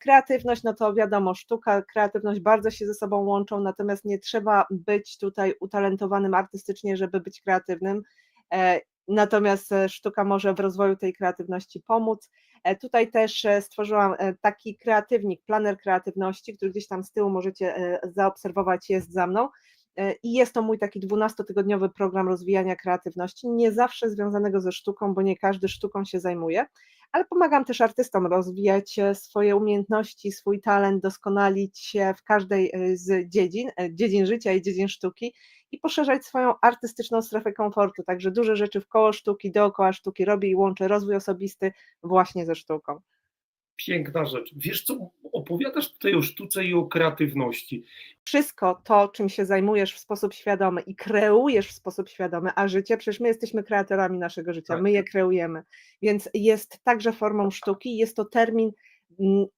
Kreatywność, no to wiadomo, sztuka, kreatywność bardzo się ze sobą łączą, natomiast nie trzeba być tutaj utalentowanym artystycznie, żeby być kreatywnym. E, Natomiast e, sztuka może w rozwoju tej kreatywności pomóc. E, Tutaj też stworzyłam taki kreatywnik, planer kreatywności, który gdzieś tam z tyłu możecie zaobserwować, jest za mną. I jest to mój taki 12-tygodniowy program rozwijania kreatywności, nie zawsze związanego ze sztuką, bo nie każdy sztuką się zajmuje, ale pomagam też artystom rozwijać e, swoje umiejętności, swój talent, doskonalić się w każdej e, z dziedzin, e, dziedzin życia i dziedzin sztuki i poszerzać swoją artystyczną strefę komfortu. Także duże rzeczy wkoło sztuki, dookoła sztuki robię i łączę rozwój osobisty właśnie ze sztuką. Piękna rzecz. Wiesz co, opowiadasz tutaj o sztuce i o kreatywności. Wszystko to, czym się zajmujesz w sposób świadomy i kreujesz w sposób świadomy, a życie, przecież my jesteśmy kreatorami naszego życia, Tak. my je kreujemy, więc jest także formą sztuki, jest to termin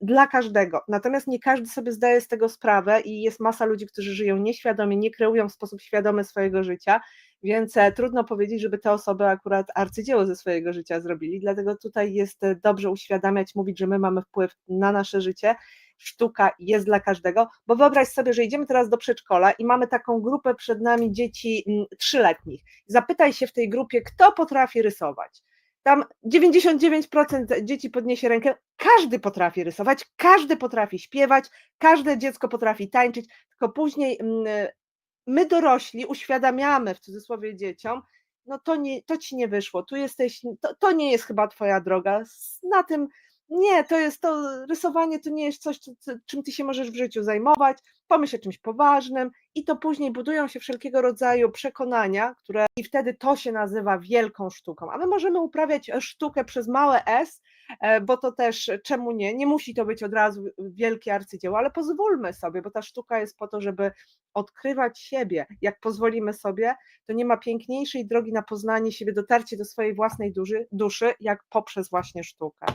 dla każdego. Natomiast nie każdy sobie zdaje z tego sprawę i jest masa ludzi, którzy żyją nieświadomie, nie kreują w sposób świadomy swojego życia, więc e, trudno powiedzieć, żeby te osoby akurat arcydzieło ze swojego życia zrobili. Dlatego tutaj jest e, dobrze uświadamiać, mówić, że my mamy wpływ na nasze życie. Sztuka jest dla każdego, bo wyobraź sobie, że idziemy teraz do przedszkola i mamy taką grupę przed nami dzieci trzyletnich. Zapytaj się w tej grupie, kto potrafi rysować. Tam 99% dzieci podniesie rękę, każdy potrafi rysować, każdy potrafi śpiewać, każde dziecko potrafi tańczyć, tylko później mm, my dorośli uświadamiamy w cudzysłowie dzieciom, no to, nie, to ci nie wyszło, tu jesteś, to, to nie jest chyba twoja droga, na tym nie, to jest to, rysowanie to nie jest coś, co- co- czym ty się możesz w życiu zajmować, pomyśl o czymś poważnym i to później budują się wszelkiego rodzaju przekonania, które i wtedy to się nazywa wielką sztuką, a my możemy uprawiać e, sztukę przez małe S, e, bo to też czemu nie, nie musi to być od razu wielkie arcydzieło, ale pozwólmy sobie, bo ta sztuka jest po to, żeby odkrywać siebie. Jak pozwolimy sobie, to nie ma piękniejszej drogi na poznanie siebie, dotarcie do swojej własnej duszy, duszy jak poprzez właśnie sztukę.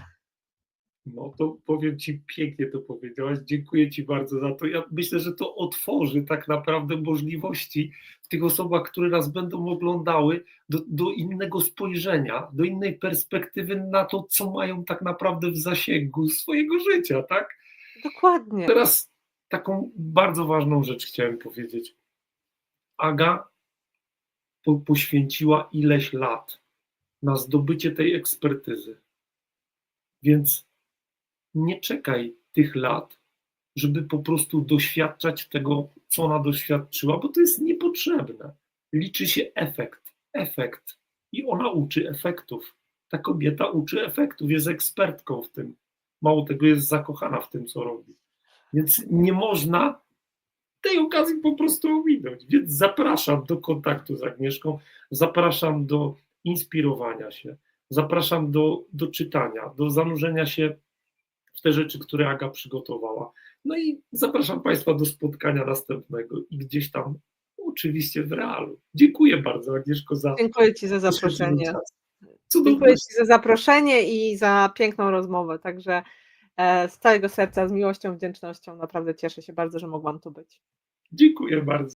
No to powiem Ci, pięknie to powiedziałaś. Dziękuję Ci bardzo za to. Ja myślę, że to otworzy tak naprawdę możliwości w tych osobach, które nas będą oglądały, do, do innego spojrzenia, do innej perspektywy na to, co mają tak naprawdę w zasięgu swojego życia, tak? Dokładnie. Teraz taką bardzo ważną rzecz chciałem powiedzieć. Aga po, poświęciła ileś lat na zdobycie tej ekspertyzy. Więc nie czekaj tych lat, żeby po prostu doświadczać tego, co ona doświadczyła, bo to jest niepotrzebne. Liczy się efekt, efekt. I ona uczy efektów. Ta kobieta uczy efektów, jest ekspertką w tym. Mało tego, jest zakochana w tym, co robi. Więc nie można tej okazji po prostu ominąć. Więc zapraszam do kontaktu z Agnieszką, zapraszam do inspirowania się, zapraszam do, do czytania, do zanurzenia się w te rzeczy, które Aga przygotowała. No i zapraszam Państwa do spotkania następnego i gdzieś tam oczywiście w realu. Dziękuję bardzo Agnieszko za Dziękuję Ci za zaproszenie. Dziękuję Ci za zaproszenie i za piękną rozmowę. Także e, z całego serca, z miłością, wdzięcznością naprawdę cieszę się bardzo, że mogłam tu być. Dziękuję bardzo.